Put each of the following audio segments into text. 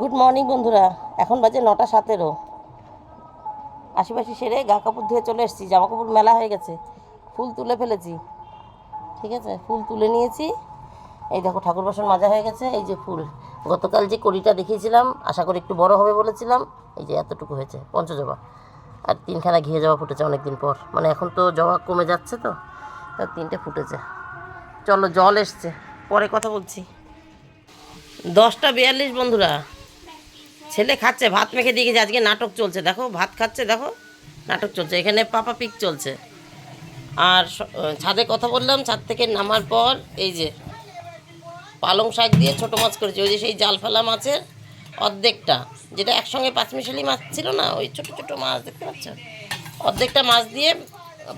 Good morning বন্ধুরা। এখন বাজে নটা সতেরো। আশেপাশে সেরে গা কাপড় ধুয়ে চলে এসেছি। জামা কাপড় মেলা হয়ে গেছে। ফুল তুলে ফেলেছি। ঠিক আছে? ফুল তুলে নিয়েছি। এই দেখো, ঠাকুর বাসন মাজা হয়ে গেছে। এই যে ফুল। গতকাল যে কড়িটা দেখিয়েছিলাম, আশা করি একটু বড় হবে বলেছিলাম। এই যে এতটুকু হয়েছে, পঞ্চজবা। আর তিনখানা ঘিয়ে জবা ফুটেছে অনেক দিন পর। মানে এখন তো জবা কমে যাচ্ছে তো তার তিনটে ফুটেছে। চলো, জল এসছে। পরে কথা বলছি। দশটা বিয়াল্লিশ, বন্ধুরা। ছেলে খাচ্ছে, ভাত মেখে দিয়ে গেছে, আজকে নাটক চলছে, দেখো, ভাত খাচ্ছে, দেখো, নাটক চলছে, এখানে পাপা পিক চলছে। আর ছাদে কথা বললাম, ছাদ থেকে নামার পর, এই যে, পালং শাক দিয়ে ছোটো মাছ করেছি, ওই যে সেই জাল ফেলা মাছের অর্ধেকটা, যেটা একসঙ্গে পাঁচমিশালি মাছ ছিল না, ওই ছোটো ছোটো মাছ, দেখতে পাচ্ছ? অর্ধেকটা মাছ দিয়ে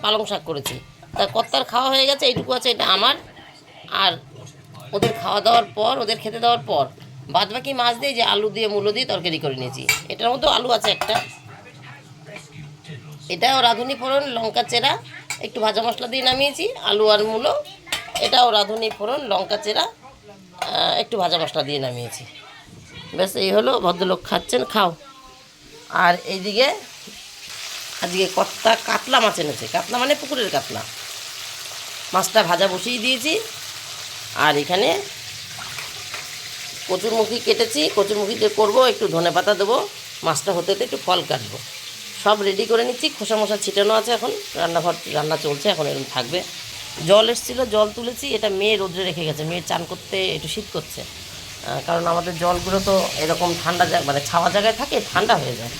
পালং শাক করেছি। তা কর্তার খাওয়া হয়ে গেছে, এইটুকু আছে, এটা আমার, আর ওদের খাওয়া দাওয়ার পর, ওদের খেতে দেওয়ার পর বাদ বাকি মাছ দিয়ে যে আলু দিয়ে মূলো দিয়ে তরকারি করে নিয়েছি। এটার মধ্যেও আলু আছে একটা। এটাও রাঁধুনি ফোড়ন, লঙ্কা চেরা, একটু ভাজা মশলা দিয়ে নামিয়েছি, আলু আর মূলো। এটাও রাঁধুনি ফোড়ন, লঙ্কা চেরা একটু ভাজা মশলা দিয়ে নামিয়েছি। ব্যাস, এই হলো, ভদ্রলোক খাচ্ছেন, খাও। আর এইদিকে, আজকে কত্তা কাতলা মাছ এনেছে। কাতলা মানে পুকুরের কাতলা। মাছটা ভাজা বসিয়ে দিয়েছি। আর এখানে কচুরমুখী কেটেছি কচুরমুখিতে করব, একটু ধনে পাতা দেবো, মাছটা হতে হতে একটু ফল কাটবো। সব রেডি করে নিচ্ছি, খোসা মশা ছিটানো আছে এখন, রান্নাঘর, রান্না চলছে, এখন এরকম থাকবে। জল এসেছিল, জল তুলেছি, এটা মেয়ে রোদ্রে রেখে গেছে, মেয়ে চান করতে, একটু শীত করছে। কারণ আমাদের জলগুলো তো এরকম ঠান্ডা মানে ছাওয়া জায়গায় থাকে, ঠান্ডা হয়ে যায়।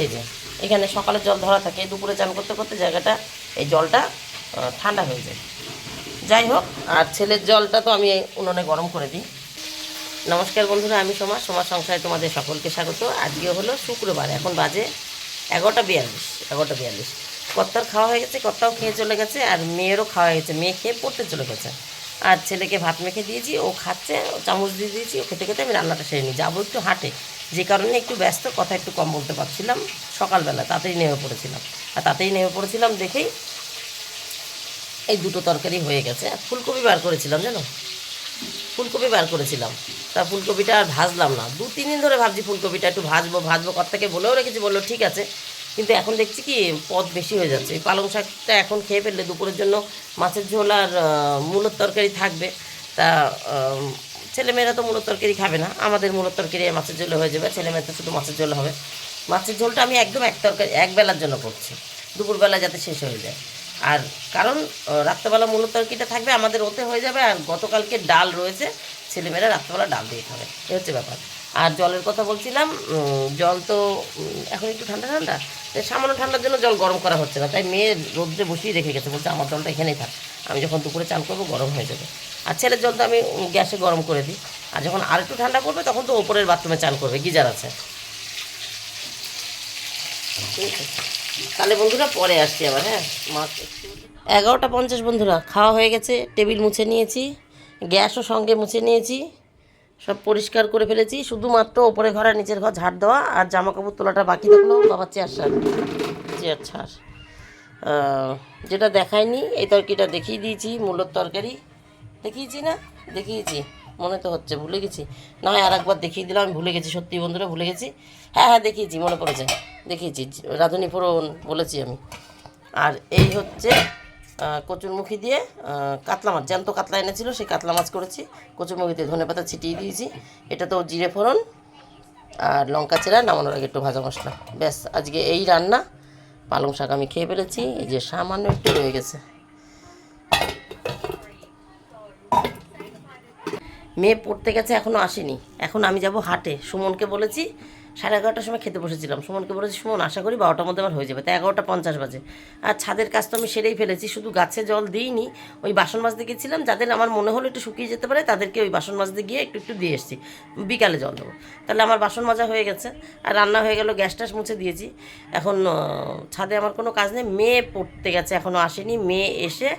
এই যে, এখানে সকালে জল ধরা থাকে, দুপুরে চান করতে করতে জায়গাটা, এই জলটা ঠান্ডা হয়ে যায়। যাই হোক, আর ছেলের জলটা তো আমি উনুনে গরম করে দিই। নমস্কার বন্ধুরা, আমি সমাজ সমাজ সংসারে তোমাদের সকলকে স্বাগত। আজকে হলো শুক্রবার, এখন বাজে এগারোটা বিয়াল্লিশ এগারোটা বিয়াল্লিশ। কর্তার খাওয়া হয়ে গেছে কর্তাও খেয়ে চলে গেছে, আর মেয়েরও খাওয়া হয়ে গেছে, মেয়ে খেয়ে পড়তে চলে গেছে। আর ছেলেকে ভাত মেখে দিয়েছি, ও খাচ্ছে, ও চামচ দিয়ে দিয়েছি, ও খেতে খেতে আমি রান্নাটা সেরে নিই। যাব একটু হাটে, যে কারণে একটু ব্যস্ত, কথা একটু কম বলতে পারছিলাম। সকালবেলা তাতেই নেমে পড়েছিলাম। আর তাতেই নেমে পড়েছিলাম দেখেই এই দুটো তরকারি হয়ে গেছে। আর ফুলকপি বার করেছিলাম, জানো? ফুলকপি বার করেছিলাম। তা ফুলকপিটা আর ভাজলাম না। দু, তিন দিন ধরে ভাবছি ফুলকপিটা একটু ভাজবো ভাজবো কর্তাকে বলেও রেখেছি, বলল ঠিক আছে। কিন্তু এখন দেখছি কি পদ বেশি হয়ে যাচ্ছে। এই পালং শাকটা এখন খেয়ে ফেললে দুপুরের জন্য মাছের ঝোল আর মূলোর তরকারি থাকবে। তা ছেলেমেয়েরা তো মূলোর তরকারি খাবে না। আমাদের মূলোর তরকারি মাছের ঝোলে হয়ে যাবে। ছেলেমেয়ের তো শুধু মাছের ঝোল হবে। মাছের ঝোলটা আমি একদম এক তরকারি, এক বেলার জন্য করছি। দুপুরবেলা যাতে শেষ হয়ে যায়। আর কারণ রাত্রেবেলা মূলত তরকারিটা থাকবে? আমাদের ওতে হয়ে যাবে, আর গতকালকে ডাল রয়েছে। ছেলেমেয়েরা রাত্রেবেলা ডাল দিয়ে খাবে। এ হচ্ছে ব্যাপার। আর জলের কথা বলছিলাম জল তো এখন একটু ঠান্ডা ঠান্ডা। সামান্য ঠান্ডার জন্য জল গরম করা হচ্ছে না। তাই মেয়ে রোদ্রে বসিয়ে রেখে গেছে। বলছে, আমার জলটা এখানেই থাক। আমি যখন দুপুরে চান করব, গরম হয়ে যাবে। আর ছেলের জল তো আমি গ্যাসে গরম করে দিই। আর যখন আর একটু ঠান্ডা পড়বে, তখন তো ওপরের বাথরুমে চান করবে। গিজার আছে ঠিক আছে? তাহলে বন্ধুরা পরে আসছি আবার হ্যাঁ? মাছ এগারোটা পঞ্চাশ বন্ধুরা, খাওয়া হয়ে গেছে, টেবিল মুছে নিয়েছি, গ্যাসও সঙ্গে মুছে নিয়েছি, সব পরিষ্কার করে ফেলেছি, শুধুমাত্র ওপরে ঘর নিচের ঘর ঝাড় দেওয়া, আর জামা কাপড় তোলাটা বাকি থাকল বাবার চেয়ার সার চেয়ার ছাড়। যেটা দেখায়নি, এই তরকারিটা দেখিয়ে দিয়েছি, মূলর তরকারি। দেখিয়েছি না? দেখিয়েছি। মনে তো হচ্ছে, ভুলে গেছি। না আর একবার দেখিয়ে দিলাম, আমি ভুলে গেছি, সত্যি বন্ধুরা, ভুলে গেছি। হ্যাঁ হ্যাঁ দেখিয়েছি, মনে পড়েছে। দেখিয়েছি, রাঁধুনি ফোড়ন বলেছি আমি। আর এই হচ্ছে কচুরমুখী দিয়ে কাতলা মাছ। জ্যান্ত কাতলা এনেছিল, সেই কাতলা মাছ করেছি। কচুরমুখিতে ধনে পাতা ছিটিয়ে দিয়েছি। এটা তো জিরে ফোড়ন আর লঙ্কা চেরা নামানোর আগে একটু ভাজা মশলা। ব্যাস, আজকে এই রান্না। পালং শাক আমি খেয়ে ফেলেছি। এই যে সামান্য একটু রয়ে গেছে। মেয়ে পড়তে গেছে এখনও আসেনি। এখন আমি যাব হাটে। সুমনকে বলেছি সাড়ে এগারোটার সময় খেতে বসেছিলাম। সুমনকে বলেছি, সুমন, আশা করি বারোটার মধ্যে আমার হয়ে যাবে। তাই এগারোটা পঞ্চাশ বাজে। আর ছাদের কাজ তো আমি সেরেই ফেলেছি, শুধু গাছে জল দিইনি, ওই বাসন মাজতে গেছিলাম, যাদের আমার মনে হলো একটু শুকিয়ে যেতে পারে, তাদেরকে ওই বাসন মাজতে গিয়ে একটু একটু দিয়ে এসেছি। বিকালে জল দেবো। তাহলে আমার বাসন মাজা হয়ে গেছে, আর রান্না হয়ে গেল, গ্যাস ট্যাস মুছে দিয়েছি। এখন ছাদে আমার কোনো কাজ নেই, মেয়ে পড়তে গেছে এখনও আসেনি, মেয়ে এসে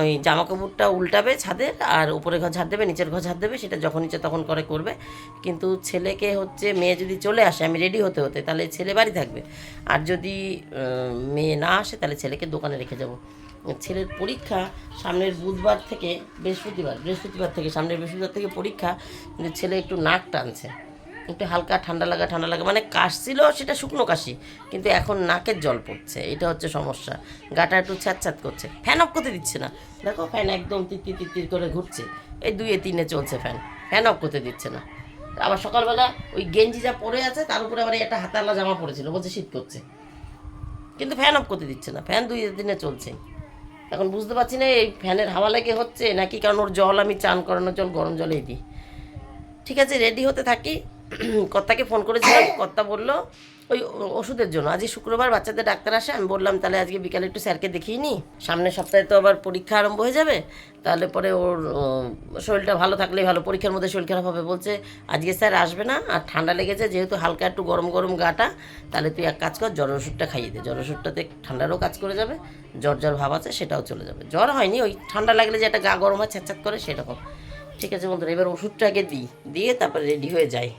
ওই জামা কাপড়টা উল্টাবে ছাদের আর উপরে ঘর ঝাড় দেবে, নিচের ঘর ঝাড় দেবে, সেটা যখন ইচ্ছে তখন করে করবে। কিন্তু ছেলেকে হচ্ছে মেয়ে যদি চলে আসে, আমি রেডি হতে হতে, তাহলে ছেলে বাড়ি থাকবে। আর যদি মেয়ে না আসে, তাহলে ছেলেকে দোকানে রেখে যাব। ছেলের পরীক্ষা সামনের বুধবার থেকে বৃহস্পতিবার বৃহস্পতিবার থেকে, সামনের বৃহস্পতিবার থেকে পরীক্ষা ছেলে একটু নাক টানছে। একটু হালকা ঠান্ডা লাগা ঠান্ডা লাগা। মানে কাশছিল সেটা শুকনো কাশি, কিন্তু এখন নাকের জল পড়ছে, এটা হচ্ছে সমস্যা। গাটা একটু ছ্যাঁত করছে। ফ্যান অফ করতে দিচ্ছে না। দেখো, ফ্যান একদম তিত্তির তিত্তির করে ঘুরছে। এই দুয়ে তিনে চলছে ফ্যান। ফ্যান অফ করতে দিচ্ছে না। আবার সকালবেলা ওই গেঞ্জি যা পরে আছে, তার উপরে আবার একটা হাতালা জামা পড়েছিল বলছে শীত করছে। কিন্তু ফ্যান অফ করতে দিচ্ছে না। ফ্যান দুই দিনে চলছে। এখন বুঝতে পারছি না, এই ফ্যানের হাওয়া লেগে হচ্ছে? নাকি কারণ ওর জল আমি চান করানোর জল, গরম জলেই দিই। ঠিক আছে রেডি হতে থাকি। কর্তাকে ফোন করেছিলাম, কর্তা বলল, ওই ওষুধের জন্য আজকে শুক্রবার বাচ্চাদের ডাক্তার আসে। আমি বললাম, তাহলে আজকে বিকালে একটু স্যারকে দেখিয়ে নিই সামনের সপ্তাহে তো আবার পরীক্ষা আরম্ভ হয়ে যাবে। তাহলে পরে ওর শরীরটা ভালো থাকলেই ভালো, পরীক্ষার মধ্যে শরীর খারাপ হবে। বলছে, আজকে স্যার আসবে না, আর ঠান্ডা লেগেছে, যেহেতু হালকা একটু গরম গরম গাটা, তাহলে তুই এক কাজ কর, জ্বর ওষুধটা খাইয়ে দে। জ্বর ওষুধটাতে ঠান্ডারও কাজ করে যাবে, জ্বর জ্বর ভাব আছে, সেটাও চলে যাবে। জ্বর হয়নি, ওই ঠান্ডা লাগলে যে একটা গা গরম হয় ছ্যাঁচ্ছাত করে, সেরকম। ঠিক আছে বন্ধুরা, এবার ওষুধটা আগে দিই, দিয়ে তারপরে রেডি হয়ে যাই।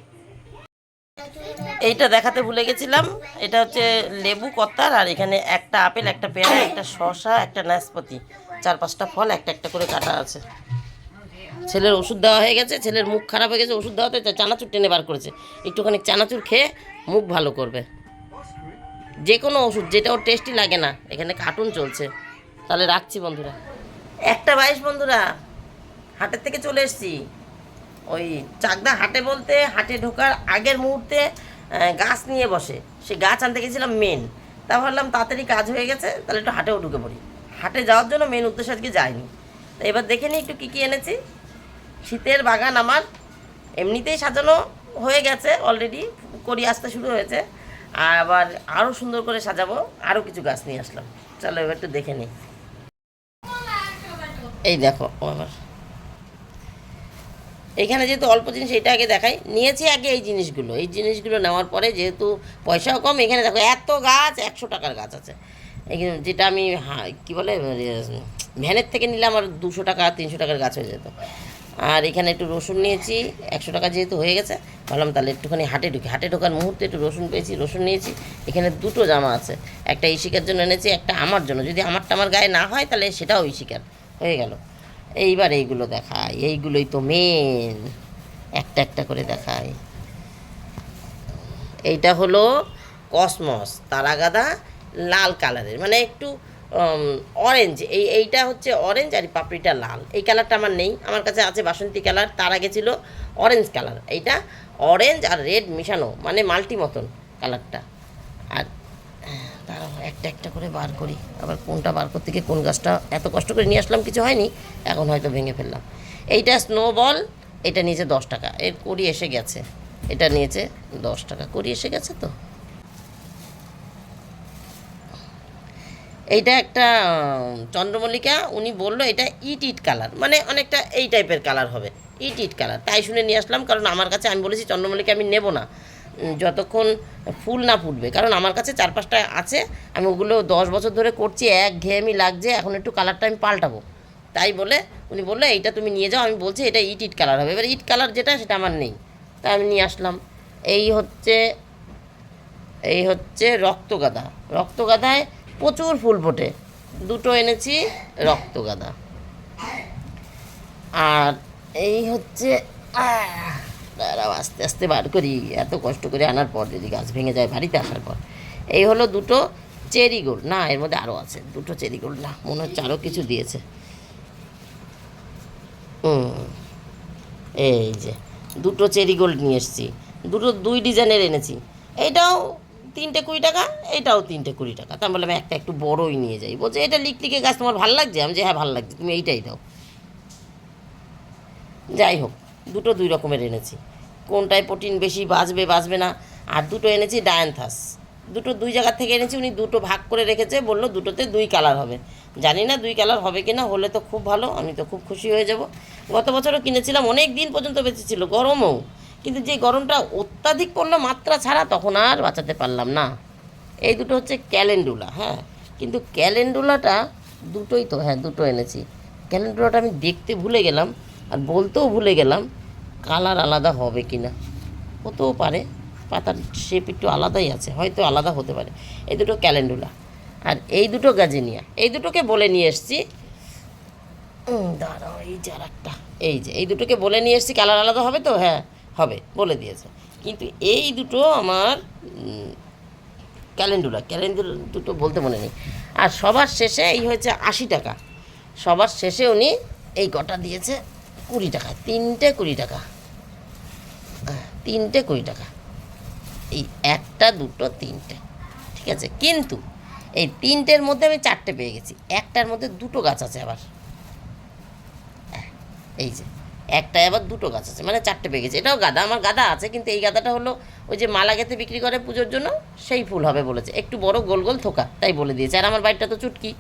এইটা দেখাতে ভুলে গেছিলাম। এটা হচ্ছে লেবু কত্তার আর এখানে একটা আপেল, একটা পেয়ারা, একটা শসা, একটা নাশপাতি। চার পাঁচটা ফল, একটা একটা করে কাটা আছে। ছেলের ওষুধ দেওয়া হয়ে গেছে, ছেলের মুখ খারাপ হয়ে গেছে, ওষুধ দেওয়াতে তা চানাচুর টেনে বার করেছে। একটুখানি চানাচুর খেয়ে মুখ ভালো করবে। যে কোনো ওষুধ, যেটা ওর টেস্টি লাগে না, এখানে কার্টুন চলছে। তাহলে রাখছি বন্ধুরা। একটা বাইশ বন্ধুরা, হাটের থেকে চলে এসেছি। ওই চাকদা হাটে বলতে হাটে ঢোকার আগের মুহূর্তে গাছ নিয়ে বসে। সে গাছ আনতে গেছিলাম মেন তা ভাবলাম তাড়াতাড়ি কাজ হয়ে গেছে, তাহলে একটু হাটেও ঢুকে পড়ি। হাটে যাওয়ার জন্য মেন উদ্দেশ্য আজকে যাইনি। তা এবার দেখে নিই একটু কী কী এনেছি। শীতের বাগান আমার। এমনিতেই সাজানো হয়ে গেছে অলরেডি করি আসতে শুরু হয়েছে। আবার আরও সুন্দর করে সাজাবো আরও কিছু গাছ নিয়ে আসলাম। চলো এবার একটু দেখে নিই। এই দেখো আমার। এখানে যেহেতু অল্প জিনিস, এটা আগে দেখাই। নিয়েছি আগে এই জিনিসগুলো। এই জিনিসগুলো নেওয়ার পরে যেহেতু পয়সাও কম, এখানে দেখো এত গাছ, একশো টাকার গাছ আছে। যেটা আমি কি বলে ভ্যানের থেকে নিলে আমার দুশো টাকা, তিনশো টাকার গাছ হয়ে যেত। আর এখানে একটু রসুন নিয়েছি, একশো টাকা যেহেতু হয়ে গেছে, ভাবলাম তাহলে একটুখানি হাটে ঢুকি। হাটে ঢোকার মুহূর্তে একটু রসুন পেয়েছি, রসুন নিয়েছি। এখানে দুটো জামা আছে, একটা ইশিকার জন্য এনেছি, একটা আমার জন্য। যদি আমারটা আমার গায়ে না হয়, তাহলে সেটাও ইশিকার। হয়ে গেল। এইবার এইগুলো দেখায় এইগুলোই তো মেন একটা একটা করে দেখায় এইটা হলো কসমস, তারাগাদা লাল কালারের। মানে একটু অরেঞ্জ এই, এইটা হচ্ছে অরেঞ্জ আর পাপড়িটা লাল। এই কালারটা আমার নেই। আমার কাছে আছে বাসন্তী কালার, তার আগে ছিল অরেঞ্জ কালার। এইটা অরেঞ্জ আর রেড মিশানো মানে মাল্টি মতন কালারটা। আর একটা একটা করে বার করি। আবার কোনটা বার করতে গিয়ে কোন গাছটা এত কষ্ট করে নিয়ে আসলাম কিছু হয়নি, এখন হয়তো ভেঙে ফেললাম। এইটা স্নোবল এটা নিয়েছে দশ টাকা। এর করি এসে গেছে। এটা নিয়েছে দশ টাকা। করি এসে গেছে তো? এইটা একটা চন্দ্রমল্লিকা, উনি বলল এটা ইট ইট কালার। মানে অনেকটা এই টাইপের কালার হবে। ইট ইট কালার। তাই শুনে নিয়ে আসলাম, কারণ আমার কাছে আমি বলেছি, চন্দ্রমল্লিকা আমি নেব না। যতক্ষণ ফুল না ফুটবে। কারণ আমার কাছে চার পাঁচটা আছে, আমি ওগুলো দশ বছর ধরে করছি এক ঘেয়েমি লাগছে, এখন একটু কালারটা আমি পাল্টাবো। তাই বলে উনি বলল, এইটা তুমি নিয়ে যাও। আমি বলছি, এটা ইট ইট কালার হবে। এবার ইট কালার যেটা, সেটা আমার নেই। তাই আমি নিয়ে আসলাম। এই হচ্ছে এই হচ্ছে রক্তগাদা। রক্তগাদায় প্রচুর ফুল ফোটে। দুটো এনেছি, রক্তগাদা। আর এই হচ্ছে দাঁড়াও আস্তে আস্তে বার করি, এত কষ্ট করে আনার পর যদি গাছ ভেঙে যায় বাড়িতে আসার পর। এই হলো দুটো চেরি গোল্ড না, এর মধ্যে আরও আছে, দুটো চেরি গোল্ড না, মনে হচ্ছে আরও কিছু দিয়েছে। হুম, এই যে, দুটো চেরি গোল্ড নিয়ে এসেছি, দুটো দুই ডিজাইনের এনেছি। এইটাও তিনটে কুড়ি টাকা এইটাও তিনটে কুড়ি টাকা। তা বললাম, একটা একটু বড়ই নিয়ে যাই। বলছে, এটা লিকলিকে গাছ, তোমার ভালো লাগছে? আমি যে হ্যাঁ ভালো লাগছে, তুমি এইটাই দাও। যাই হোক দুটো দুই রকমের এনেছি। কোনটায় প্রোটিন বেশি বাঁচবে বাঁচবে না, আর দুটো এনেছি ডায়ানথাস। দুটো দুই জায়গা থেকে এনেছি, উনি দুটো ভাগ করে রেখেছে, বলল দুটোতে দুই কালার হবে। জানি না দুই কালার হবে কি না হলে তো খুব ভালো, আমি তো খুব খুশি হয়ে যাব। গত বছরও কিনেছিলাম, অনেক দিন পর্যন্ত বেঁচেছিল, গরমও। কিন্তু যে গরমটা অত্যাধিক পড়ল মাত্রা ছাড়া তখন আর বাঁচাতে পারলাম না। এই দুটো হচ্ছে ক্যালেন্ডুলা হ্যাঁ। কিন্তু ক্যালেন্ডুলাটা দুটোই তো হ্যাঁ দুটো এনেছি। ক্যালেন্ডুলাটা আমি দেখতে ভুলে গেলাম আর বলতেও ভুলে গেলাম, কালার আলাদা হবে কি না হতেও পারে, পাতার শেপ একটু আলাদাই আছে, হয়তো আলাদা হতে পারে। এই দুটো ক্যালেন্ডুলা আর এই দুটো গাজেনিয়া এই দুটোকে বলে নিয়ে এসছি। দাঁড়াও, এই যে একটা। এই যে, এই দুটোকে বলে নিয়ে এসছি, কালার আলাদা হবে তো? হ্যাঁ হবে, বলে দিয়েছে। কিন্তু এই দুটো আমার ক্যালেন্ডুলা ক্যালেন্ডুলা দুটো বলতে মনে নেই। আর সবার শেষে এই হয়েছে আশি টাকা। সবার শেষে উনি এই কটা দিয়েছে। কুড়ি টাকা, তিনটে কুড়ি টাকা। তিনটে কুড়ি টাকা। এই একটা, দুটো, তিনটে, ঠিক আছে? কিন্তু এই তিনটের মধ্যে আমি চারটে পেয়ে গেছি। একটার মধ্যে দুটো গাছ আছে আবার। এই যে একটায় আবার দুটো গাছ আছে মানে চারটে পেয়ে গেছি। এটাও গাদা, আমার গাদা আছে, কিন্তু এই গাদাটা হলো ওই যে মালা গেতে বিক্রি করে পুজোর জন্য, সেই ফুল হবে বলেছে। একটু বড় গোল গোল থোকা, তাই বলে দিয়েছে। আর আমার বাড়িটা তো চুটকি।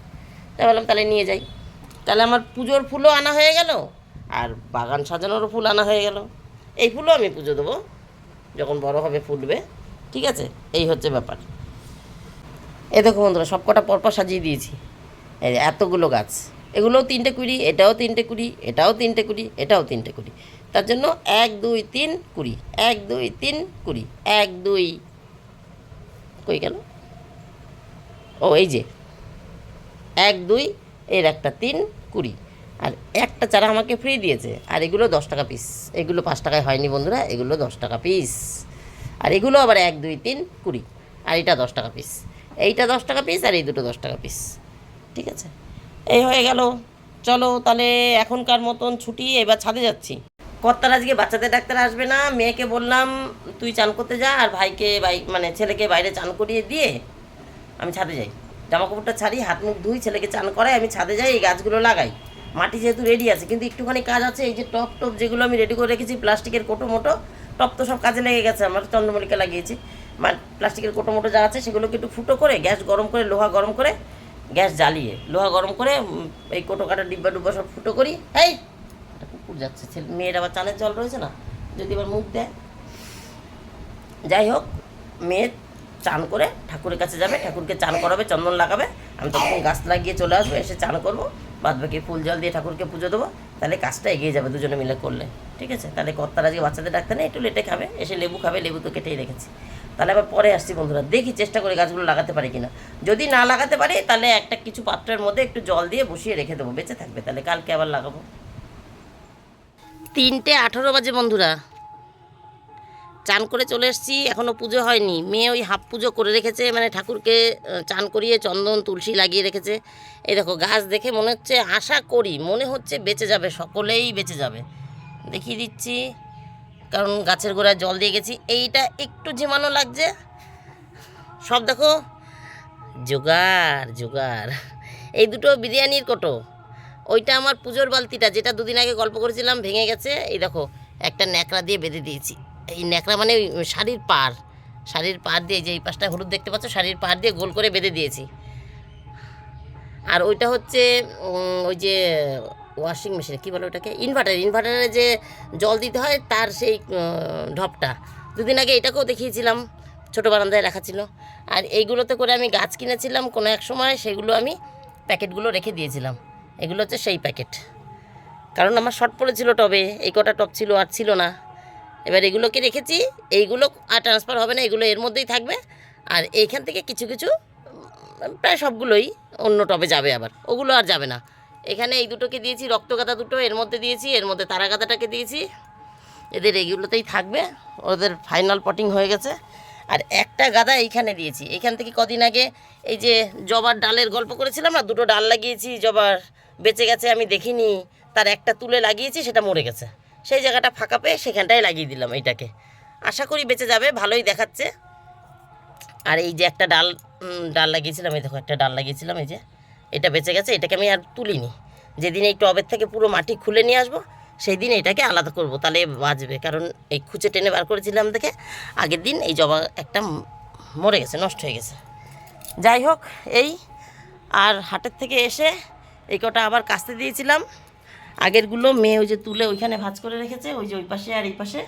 তাই বললাম, তাহলে নিয়ে যাই। তাহলে আমার পুজোর ফুলও আনা হয়ে গেল। আর বাগান সাজানোরও ফুল আনা হয়ে গেল। এই ফুলও আমি পুজো দেবো, যখন বড় হবে ফুটবে ঠিক আছে? এই হচ্ছে ব্যাপার। এ দেখো বন্ধুরা সব কটা পরপর সাজিয়ে দিয়েছি। এই এতগুলো গাছ। এগুলোও তিনটে কুড়ি, এটাও তিনটে কুড়ি, এটাও তিনটে কুড়ি, এটাও তিনটে কুড়ি। তার জন্য এক, দুই, তিন কুড়ি, এক, দুই, তিন কুড়ি, এক, দুই। কই গেল? ও, এই যে। এক, দুই, এর একটা তিন কুড়ি। আর একটা চারা আমাকে ফ্রি দিয়েছে। আর এগুলো দশ টাকা পিস এগুলো পাঁচ টাকায় হয়নি বন্ধুরা, এগুলো দশ টাকা পিস আর এগুলো আবার এক, দুই, তিন, কুড়ি। আর এটা দশ টাকা পিস এইটা দশ টাকা পিস আর এই দুটো দশ টাকা পিস ঠিক আছে? এই হয়ে গেল। চলো তাহলে এখনকার মতন ছুটি, এবার ছাদে যাচ্ছি। কর্তার আজকে বাচ্চাদের ডাক্তার আসবে না। মেয়েকে বললাম, তুই চান করতে যা আর ভাইকে বাই মানে ছেলেকে বাইরে চান করিয়ে দিয়ে আমি ছাদে যাই। জামা কাপড়টা ছাড়ি, হাত মুখ ধুই, ছেলেকে চান করাই, আমি ছাদে যাই, এই গাছগুলো লাগাই। মাটি যেহেতু রেডি আছে, কিন্তু একটুখানি কাজ আছে, এই যে টপ টপ যেগুলো আমি রেডি করে রেখেছি, প্লাস্টিকের কোটো মোটো, টপ তো সব কাজে লেগে গেছে, আমার চন্দ্রমল্লিকা লাগিয়েছি। প্লাস্টিকের কোটো মোটো যা আছে, সেগুলোকে একটু ফুটো করে, গ্যাস গরম করে, লোহা গরম করে, গ্যাস জ্বালিয়ে, লোহা গরম করে এই কোটো কাটা ডিব্বা ডুব্বা সব ফুটো করি। এই, একটা কুকুর যাচ্ছে, ছেলে, মেয়ের আবার চালের জল রয়েছে না? যদি আবার মুখ দেয়। যাই হোক, মেয়ে চান করে ঠাকুরের কাছে যাবে, ঠাকুরকে চান করাবে, চন্দন লাগাবে, আমি তখন গাছ লাগিয়ে চলে আসব, এসে চান করব। বাদ বাকি ফুল জল দিয়ে ঠাকুরকে পুজো দেবো, তাহলে কাজটা এগিয়ে যাবে দুজনে মিলে করলে। ঠিক আছে? তাহলে কর্তার আজকে বাচ্চাদের ডাকতে নেই, একটু লেটে খাবে, এসে লেবু খাবে, লেবু তো কেটেই রেখেছি। তাহলে আবার পরে আসছি বন্ধুরা, দেখি চেষ্টা করে গাছগুলো লাগাতে পারি কিনা। যদি না লাগাতে পারি, তাহলে একটা কিছু পাত্রের মধ্যে একটু জল দিয়ে বসিয়ে রেখে দেবো, বেঁচে থাকবে, তাহলে কালকে আবার লাগাবো। তিনটে আঠেরো বাজে বন্ধুরা। চান করে চলে এসেছি এখনও পুজো হয়নি। মেয়ে ওই হাফ পুজো করে রেখেছে মানে ঠাকুরকে চান করিয়ে চন্দন, তুলসী লাগিয়ে রেখেছে। এই দেখো, গাছ দেখে মনে হচ্ছে আশা করি, মনে হচ্ছে বেঁচে যাবে, সকলেই বেঁচে যাবে। দেখিয়ে দিচ্ছি, কারণ গাছের গোড়ায় জল দিয়ে গেছি। এইটা একটু ঝিমানো লাগছে। সব দেখো, জোগাড় জোগাড়। এই দুটো বিরিয়ানির কোটো। ওইটা আমার পুজোর বালতিটা, যেটা দুদিন আগে গল্প করেছিলাম, ভেঙে গেছে। এই দেখো, একটা ন্যাকড়া দিয়ে বেঁধে দিয়েছি। এই ন্যাকড়া মানে শাড়ির পার শাড়ির পার দিয়ে যে এই পাশটা হলুদ দেখতে পাচ্ছ, শাড়ির পার দিয়ে গোল করে বেঁধে দিয়েছি। আর ওইটা হচ্ছে ওই যে ওয়াশিং মেশিন কী বলে ওটাকে? ইনভার্টার ইনভার্টারে যে জল দিতে হয়, তার সেই ঢপটা। দুদিন আগে এটাকেও দেখিয়েছিলাম, ছোটো বারান্দায় রাখা ছিল। আর এইগুলোতে করে আমি গাছ কিনেছিলাম কোনো এক সময়, সেগুলো আমি প্যাকেটগুলো রেখে দিয়েছিলাম। এগুলো হচ্ছে সেই প্যাকেট। কারণ আমার শর্ট পড়েছিল টবে, এই কটা টপ ছিল আর ছিল না। এবার এগুলোকে রেখেছি, এইগুলো আর ট্রান্সফার হবে না, এগুলো এর মধ্যেই থাকবে। আর এইখান থেকে কিছু কিছু প্রায় সবগুলোই অন্য টবে যাবে আবার, ওগুলো আর যাবে না। এখানে এই দুটোকে দিয়েছি রক্তগাদা দুটো, এর মধ্যে দিয়েছি, এর মধ্যে তারাগাদাটাকে দিয়েছি। এদের এইগুলোতেই থাকবে, ওদের ফাইনাল পটিং হয়ে গেছে। আর একটা গাদা এইখানে দিয়েছি এইখান থেকে কদিন আগে এই যে জবার ডালের গল্প করেছিলাম না, দুটো ডাল লাগিয়েছি, জবার বেঁচে গেছে, আমি দেখিনি, তার একটা তুলে লাগিয়েছি, সেটা মরে গেছে। সেই জায়গাটা ফাঁকা পেয়ে সেখানটায় লাগিয়ে দিলাম এইটাকে। আশা করি বেঁচে যাবে, ভালোই দেখাচ্ছে। আর এই যে একটা ডাল ডাল লাগিয়েছিলাম, এই দেখো, একটা ডাল লাগিয়েছিলাম, এই যে। এটা বেঁচে গেছে, এটাকে আমি আর তুলিনি। যেদিন এই টবের থেকে পুরো মাটি খুলে নিয়ে আসব সেই দিন এটাকে আলাদা করব, তাহলে বাঁচবে। কারণ এই খুঁচে টেনে বার করেছিলাম দেখে, আগের দিন এই জবা একটা মরে গেছে, নষ্ট হয়ে গেছে। যাই হোক, এই, আর হাটের থেকে এসে এই কটা আবার কাস্তে দিয়েছিলাম। আগেরগুলো মেয়ে ওই যে তুলে ওইখানে ভাজ করে রেখেছে, ওই যে ওই পাশে আর এই পাশে।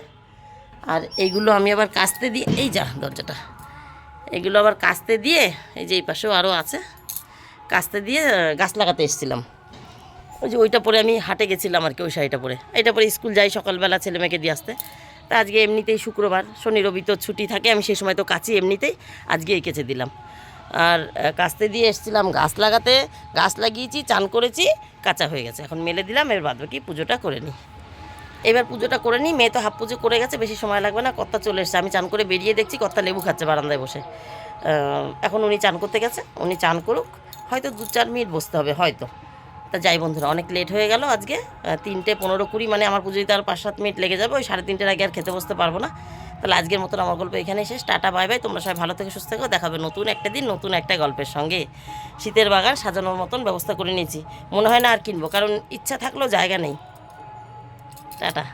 আর এইগুলো আমি আবার কাস্তে দিয়ে, এই যা দরজাটা। এগুলো আবার কাস্তে দিয়ে, এই যে এই পাশেও আরও আছে, কাস্তে দিয়ে গাছ লাগাতে এসেছিলাম। ওই যে ওইটা পরে আমি হাটে গেছিলাম আর কি, ওই শাড়িটা পরে। এটা পরে স্কুল যাই সকালবেলা ছেলে মেয়েকে দিয়ে আসতে। তা আজকে এমনিতেই শুক্রবার, শনি রবি তো ছুটি থাকে, আমি সেই সময় তো কাছি এমনিতেই, আজকে এঁকেছে দিলাম। আর কাস্তে দিয়ে এসেছিলাম গাছ লাগাতে। গাছ লাগিয়েছি, চান করেছি, কাঁচা হয়ে গেছে। এখন মেলে দিলাম, এর বাদ বাকি পুজোটা করে নিই। এবার পুজোটা করে নিই, মেয়ে তো হাফ পুজো করে গেছে, বেশি সময় লাগবে না, কর্তা চলে এসছে। আমি চান করে বেরিয়ে দেখছি, কর্তা লেবু খাচ্ছে বারান্দায় বসে। এখন উনি চান করতে গেছে, উনি চান করুক, হয়তো দু চার মিনিট বসতে হবে, হয়তো। তা যাই বন্ধুরা, অনেক লেট হয়ে গেল আজকে তিনটে পনেরো কুড়ি মানে আমার পুজো দিতে আর পাঁচ সাত মিনিট লেগে যাবে, ওই সাড়ে তিনটের আগে আর খেতে বসতে পারব না। তাহলে আজকের মতন আমার গল্প এখানে শেষ। Tata, bye bye. তোমরা সবাই ভালো থেকে, সুস্থ থেকো। দেখাবে নতুন একটা দিন, নতুন একটা গল্পের সঙ্গে। শীতের বাগান সাজানোর মতন ব্যবস্থা করে নিয়েছি। মনে হয় না আর কিনবো, কারণ ইচ্ছা থাকলেও জায়গা নেই। টাটা।